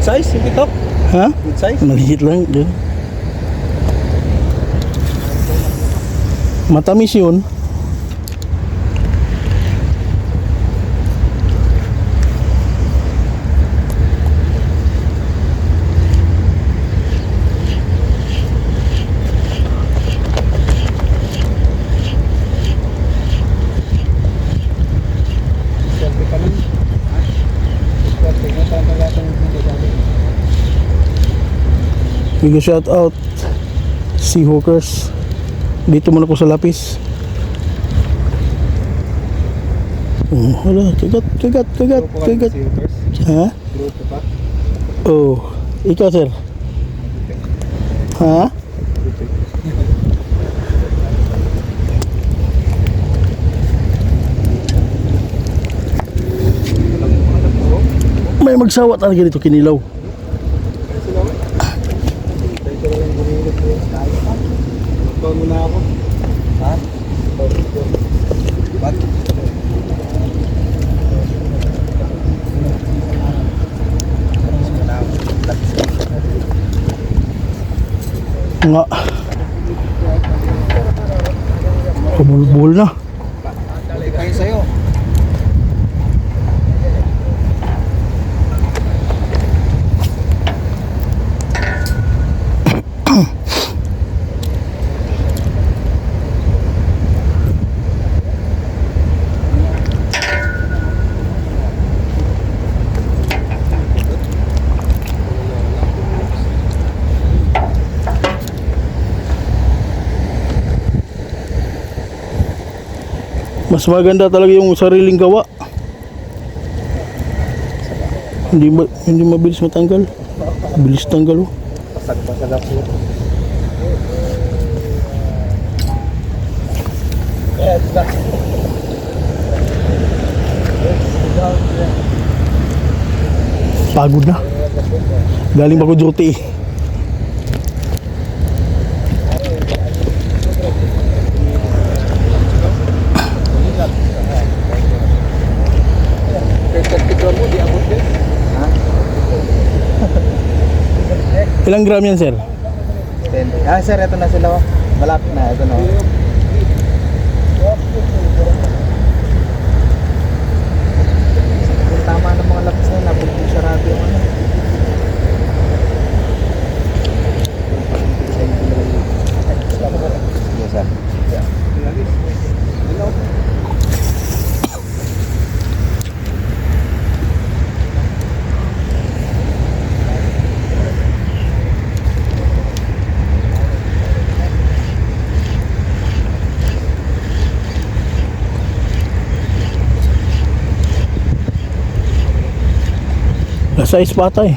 Good size, yung pitok. Ha? Good size. Maliit lang. Yun. Matamis yun. Swerte ka nun. Swerte ka. Tama yata yung video sa akin. Big shout out Seahawkers. Dito muna ko sa lapis. Oh, wala, kagat, kagat, kagat, kagat. Ha? Oh, ikaw sir. Ha? May magsawa talaga dito kinilaw. Sila mo? Tayo ko lang bumilip ko yung style. Magbaon muna ako. Ha? Ba't? Nga. Kumulbul na. Mas maganda talaga yung sariling gawa. Hindi ma hindi mabilis matanggal. Bilis tanggal oh. Ako. Pagod na. Galing pa ko duty. Kaya mo, di abot din. Ha? Ilang gram yan sir? Ten. Ah, sir, ito na sila. oh. Malapit na. Ito na. oh. Yung tama ng mga lapis na yun, nabulbog sarado yung ano. Yes, sir. Nasa ispata eh.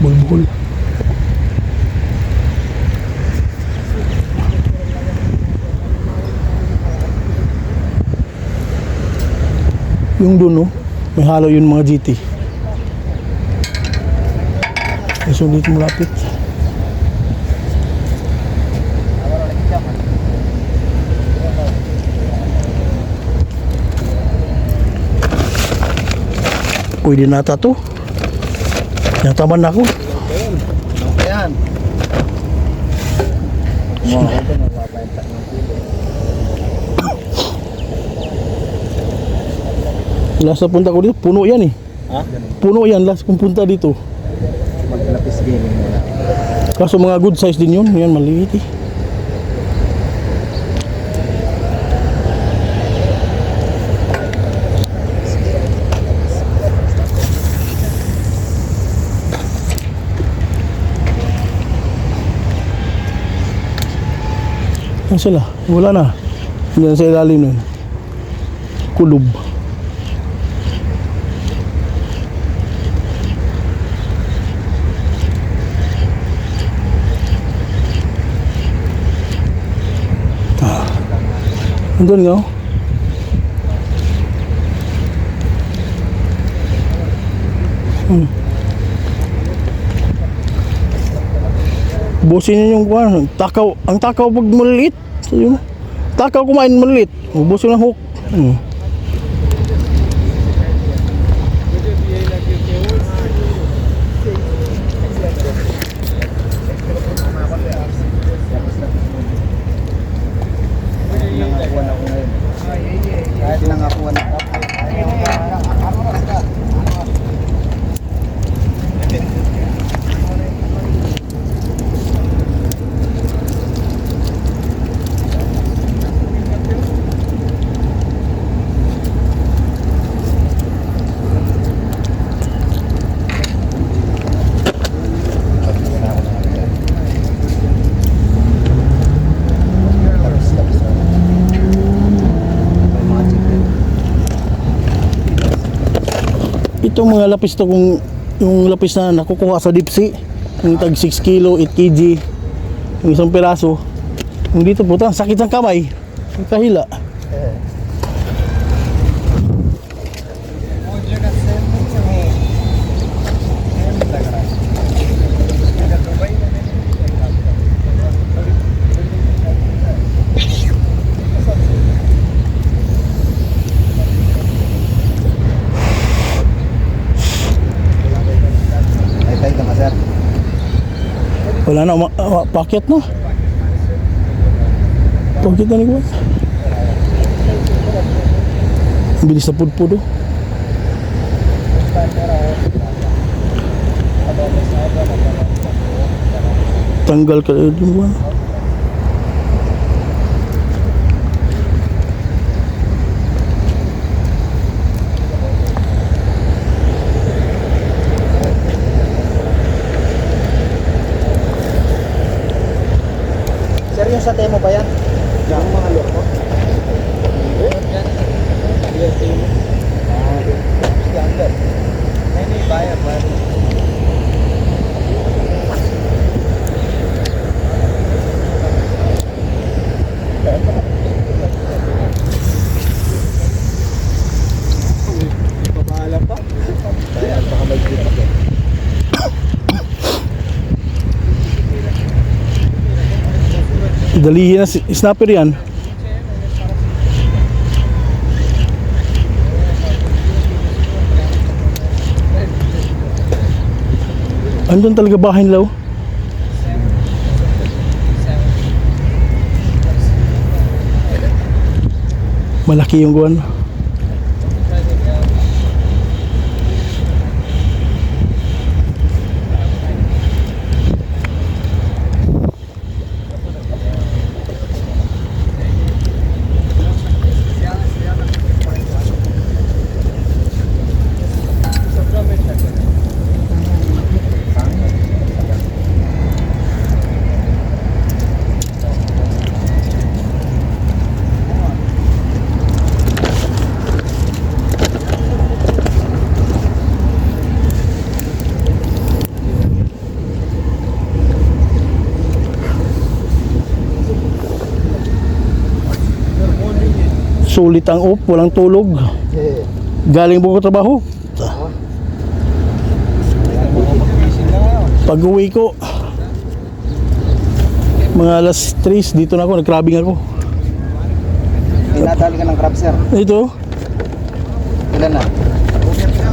Bulbul. Yung dun oh, may halo yun mga GT. So dito malapit. Pwede nata to. Nataman na ako. Ayan. Last punta ko dito, puno yan eh. Ha? Puno yan, last kong punta dito. Maglapis gaming muna. Kaso mga good size din yun. Yan, maliit eh. Yan sila. Wala na. Yan sa ilalim nun. Kulob. Andun nga oh. Hmm. Busin niyo yung kuwan. Takaw, ang takaw pag maliit. Takaw kumain maliit. Ubusin ng hook. Hmm. Itong mga lapis to kung yung lapis na nakukuha sa dipsi, yung tag 6 kilo, 8 kg, yung isang piraso. Yung dito puta, sakit ng kamay. Kahila. Wala na, uma- uh, packet na. Packet na. Ang bilis na pudpud oh. Tanggal ka eh, yung Kuya. Sir, yung sa temo ba yan? Yung mga loko? Temo. Ah, okay. Standard. Ay, may bayad, bayad. Papahala pa. Baka may kita ko. Dalihin na si snapper yan. Andun talaga bahay nila oh. Malaki yung guwan. Sulit ang op, walang tulog. Galing buko trabaho. Pag uwi ko, mga alas 3, dito na ako, nag-crabbing ako. Tinatali ka ng crab, sir. Ito, Ilan na?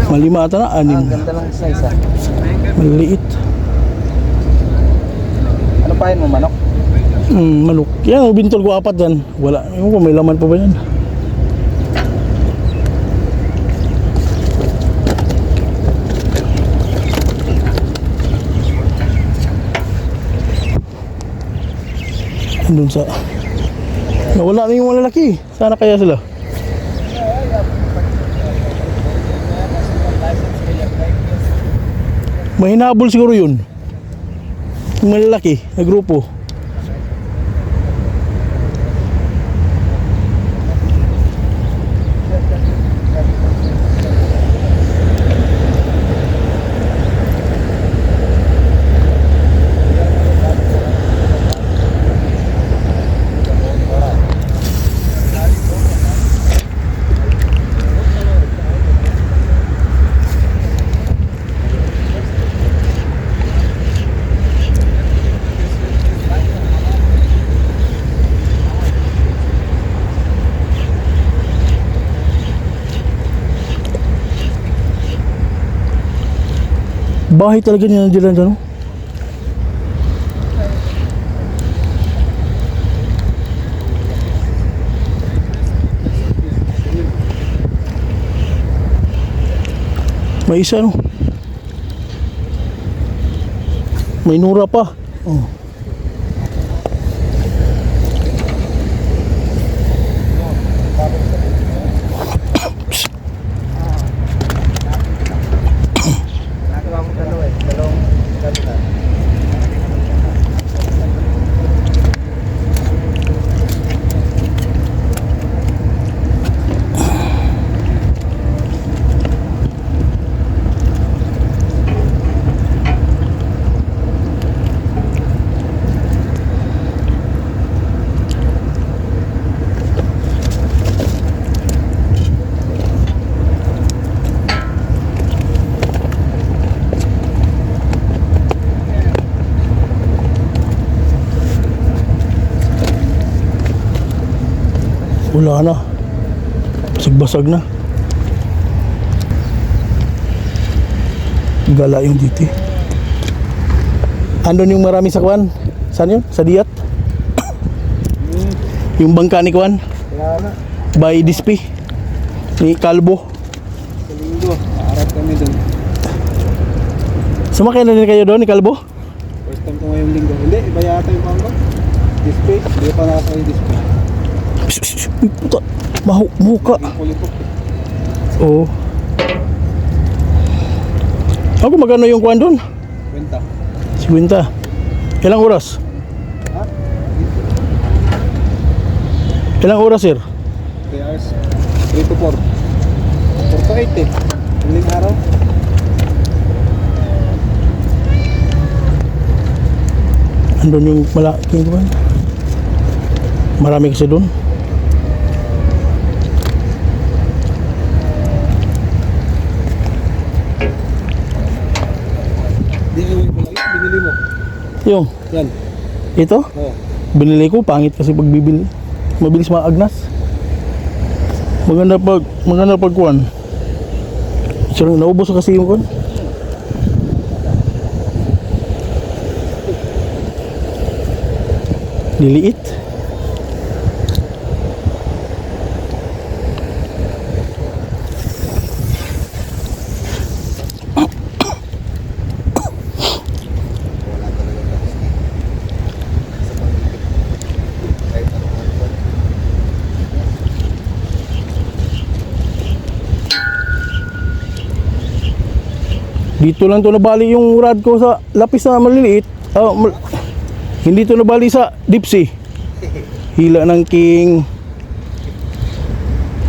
malima ata na, Ah, ang anim. ganda ng size, ah. Maliit. Ano pa yun mo, manok? Hmm, manok. Yan, bintol ko apat yan. Wala. Ewan ko, may laman pa ba yan? Doon sa... Nawala na yung malalaki. Sana kaya sila? May hinabol siguro yun. Yung malalaki na grupo. Bahay talaga nandiyan dyan, no? May isa, no? May nura pa. Oh. Wala na. Basag-basag na. Gala yung dito. Andun yung marami sa kwan? Saan yun? Sa Diyat? Hmm, Yung bangka ni kwan? By Dispi? Ni Kalbo? Sa linggo, aarap kami dun. Sumakay na din kayo doon ni Kalbo? First time ko ngayong linggo. Hindi, iba yata yung pamba. Display, hindi pa nasa yung puta. Mahu, muka. Oo. Ako magkano yung kwan doon? Kwenta. 50. Ilang oras? Ha? Ilang oras, sir? 3 hours. 3 to 4. 4 to 8 eh. Huling araw. Andun yung malaking kwan. Marami kasi doon. Di iuwi ko lang. Binili mo. Yung, Yan. ito, Oh. binili ko, pangit kasi pag bibili. Mabilis maagnas. Maganda pag, maganda pag kwan. Sir, naubos na kasi yung kwan. Liliit. Dito lang to nabali yung rad ko sa lapis na maliliit. Oh, mal- hindi to nabali sa dipsy. Hila ng king.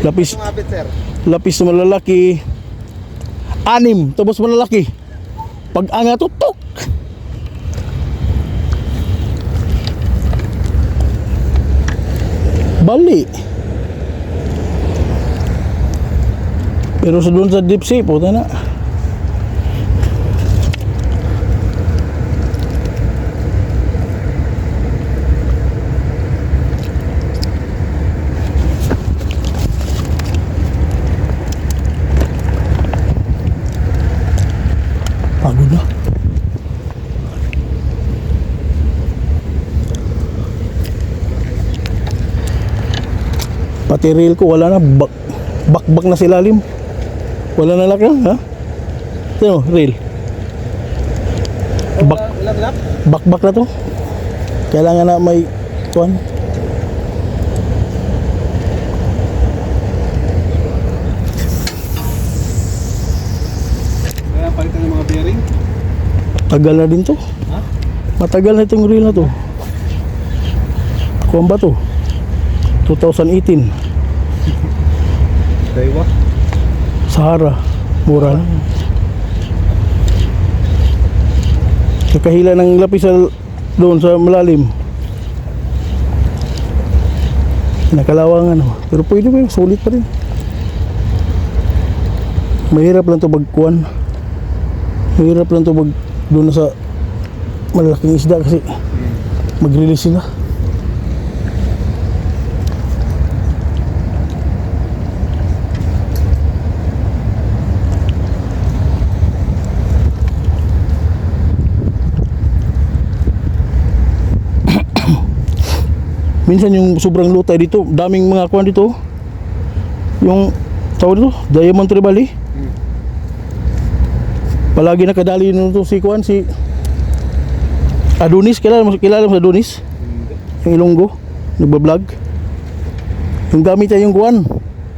Lapis, sir. lapis na malalaki. Anim, tapos malalaki. Pag anga to, tok! Bali. Pero sa doon sa dipsy, puta na. Pagod na. Reel ko wala na bak bakbak na silalim. Wala na laki ha? Ano, reel. Bak bakbak na to. Kailangan na may tuwan. Kaya palitan ng mga bearing. Tagal na din to. Ha? Matagal na itong reel na to. Kuwan ba to? 2018. Daiwa. Sahara. Mura lang. Kakahila ng lapis sa doon sa malalim. Nakalawangan ano. Pero pwede pa yun. Sulit pa rin. Mahirap lang to bagkuan. Mahirap lang to bag doon sa malalaking isda kasi mag-release sila. Minsan yung sobrang lutay dito, daming mga kuan dito. Yung tawag dito, Diamond Tribali. Palagi nakadali nito si kuan si Adonis, kilala mo kilala mo si Adonis? Yung Ilonggo, nagba-vlog. Yung gamit niya yung kuan.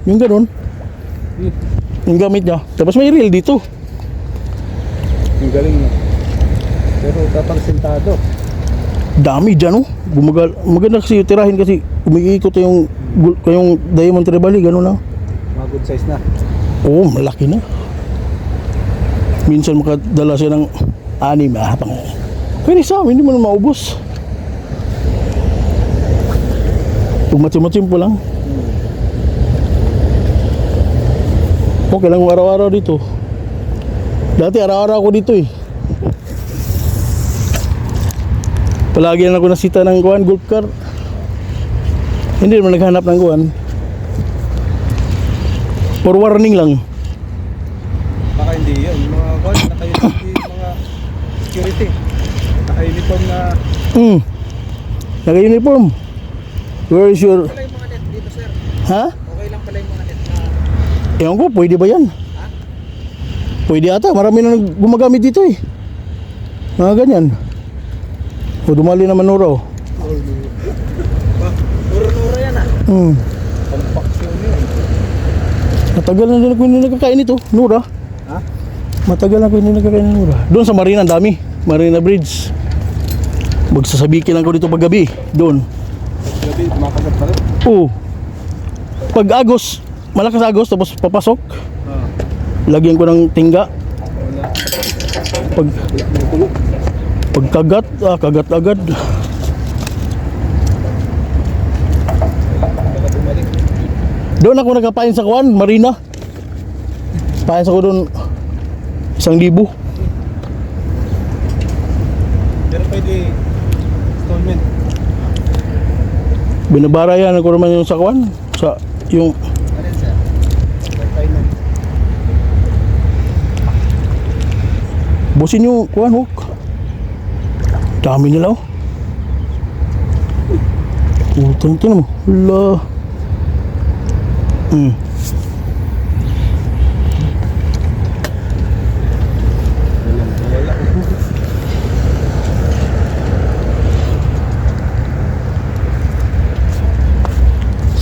Yung ganun. Yung gamit niya. Tapos may reel dito. Yung galing mo. Pero kapag sentado. Dami dyan oh. Gumagal, maganda kasi tirahin kasi umiikot yung yung Diamond Tribali, ganun lang. Mga good size na. Oo, malaki na. Minsan makadala siya ng anim, ah, pang... Kaya sa amin, hindi mo na maubos. Kung matsim-matsim po lang. Okay lang araw-araw dito. Dati araw-araw ako dito eh. Palagi na ako nasita ng kuhan, golf car. Hindi naman naghanap ng kuhan. For warning lang. Baka hindi yun. Yung Mga kwan, naka-uniform mga security. Naka-uniform na Hmm. Naka-uniform. Where is your... Mga net dito, sir. Ha? Okay lang pala yung mga net na... Ewan ko, pwede ba yan? Pwede ata, marami na gumagamit dito eh. Mga ganyan. O dumali naman nuro. Nuro-nuro yan ah. Hmm. compaction yun. Matagal na din ako hindi nagkakain ito, Nura. Ha? Matagal na ako hindi nagkakain ng Nura. Doon sa Marina, ang dami. Marina Bridge. Magsasabikin lang ko dito pag gabi. Doon. Gabi, kumakagat pa rin. Oo. Pag agos, malakas agos, tapos papasok. Ah, Lagyan ko ng tingga. Pag, May tulo. pag kagat, ah, kagat agad. Doon ako nagkapain sa kuan, Marina. Pain ako doon isang libo. Pero pwede installment. Binabarayan ako naman yung sa kuan. Sa yung busin yung kuan hook. Dami nila oh. Utang ito. Hmm. Wala. Wala.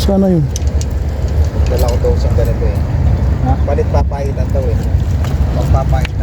Sana yun. Dala ko daw sa ganito eh. Ha? Palit papahitan daw eh. Pagpapahitan.